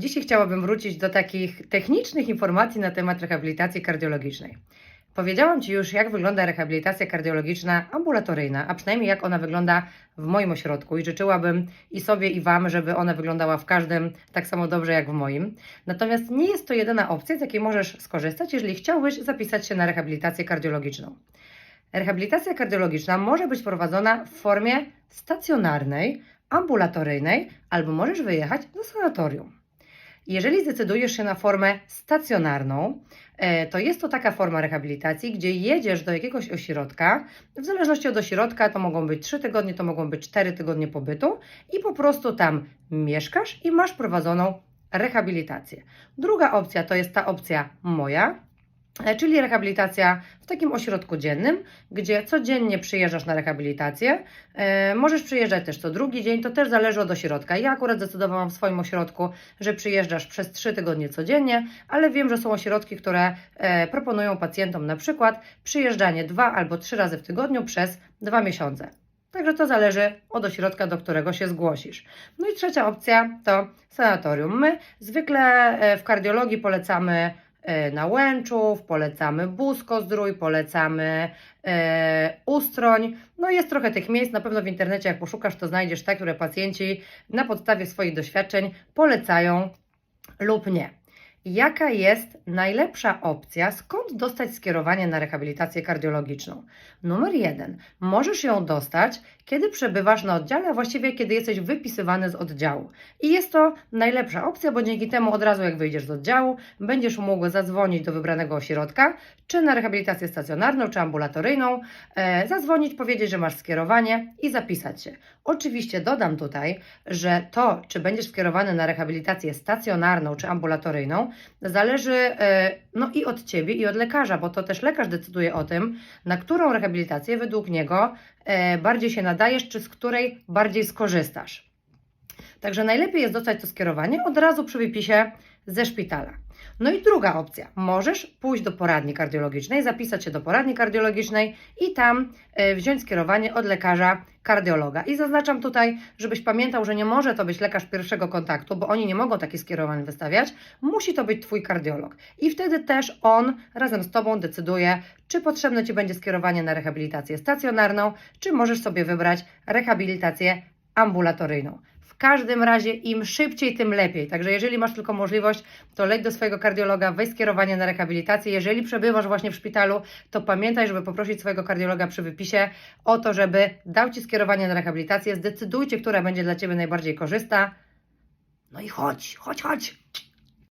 Dzisiaj chciałabym wrócić do takich technicznych informacji na temat rehabilitacji kardiologicznej. Powiedziałam Ci już, jak wygląda rehabilitacja kardiologiczna ambulatoryjna, a przynajmniej jak ona wygląda w moim ośrodku i życzyłabym i sobie, i Wam, żeby ona wyglądała w każdym tak samo dobrze jak w moim. Natomiast nie jest to jedyna opcja, z jakiej możesz skorzystać, jeżeli chciałbyś zapisać się na rehabilitację kardiologiczną. Rehabilitacja kardiologiczna może być prowadzona w formie stacjonarnej, ambulatoryjnej, albo możesz wyjechać do sanatorium. Jeżeli zdecydujesz się na formę stacjonarną, e, to jest to taka forma rehabilitacji, gdzie jedziesz do jakiegoś ośrodka, w zależności od ośrodka to mogą być 3 tygodnie, to mogą być 4 tygodnie pobytu i po prostu tam mieszkasz i masz prowadzoną rehabilitację. Druga opcja to jest ta opcja moja, czyli rehabilitacja w takim ośrodku dziennym, gdzie codziennie przyjeżdżasz na rehabilitację. E, możesz przyjeżdżać też co drugi dzień, to też zależy od ośrodka. Ja akurat zdecydowałam w swoim ośrodku, że przyjeżdżasz przez 3 tygodnie codziennie, ale wiem, że są ośrodki, które e, proponują pacjentom na przykład przyjeżdżanie dwa albo trzy razy w tygodniu przez dwa miesiące. Także to zależy od ośrodka, do którego się zgłosisz. No i trzecia opcja to sanatorium. My zwykle e, w kardiologii polecamy e, na Łęczów, polecamy Busko-Zdrój, polecamy e, Ustroń. No jest trochę tych miejsc, na pewno w internecie jak poszukasz, to znajdziesz te, które pacjenci na podstawie swoich doświadczeń polecają lub nie. Jaka jest najlepsza opcja, skąd dostać skierowanie na rehabilitację kardiologiczną? Numer jeden. Możesz ją dostać, kiedy przebywasz na oddziale, a właściwie kiedy jesteś wypisywany z oddziału. I jest to najlepsza opcja, bo dzięki temu od razu jak wyjdziesz z oddziału, będziesz mógł zadzwonić do wybranego ośrodka, czy na rehabilitację stacjonarną, czy ambulatoryjną, e, zadzwonić, powiedzieć, że masz skierowanie i zapisać się. Oczywiście dodam tutaj, że to, czy będziesz skierowany na rehabilitację stacjonarną, czy ambulatoryjną, zależy e, no i od Ciebie, i od lekarza, bo to też lekarz decyduje o tym, na którą rehabilitację według niego e, bardziej się nadajesz, czy z której bardziej skorzystasz. Także najlepiej jest dostać to skierowanie od razu przy wypisie ze szpitala. No i druga opcja. Możesz pójść do poradni kardiologicznej, zapisać się do poradni kardiologicznej i tam e, wziąć skierowanie od lekarza kardiologa. I zaznaczam tutaj, żebyś pamiętał, że nie może to być lekarz pierwszego kontaktu, bo oni nie mogą takich skierowań wystawiać. Musi to być Twój kardiolog. I wtedy też on razem z Tobą decyduje, czy potrzebne Ci będzie skierowanie na rehabilitację stacjonarną, czy możesz sobie wybrać rehabilitację ambulatoryjną. Każdym razie im szybciej, tym lepiej. Także jeżeli masz tylko możliwość, to leć do swojego kardiologa, weź skierowanie na rehabilitację. Jeżeli przebywasz właśnie w szpitalu, to pamiętaj, żeby poprosić swojego kardiologa przy wypisie o to, żeby dał Ci skierowanie na rehabilitację. Zdecydujcie, która będzie dla Ciebie najbardziej korzysta. No i chodź, chodź, chodź.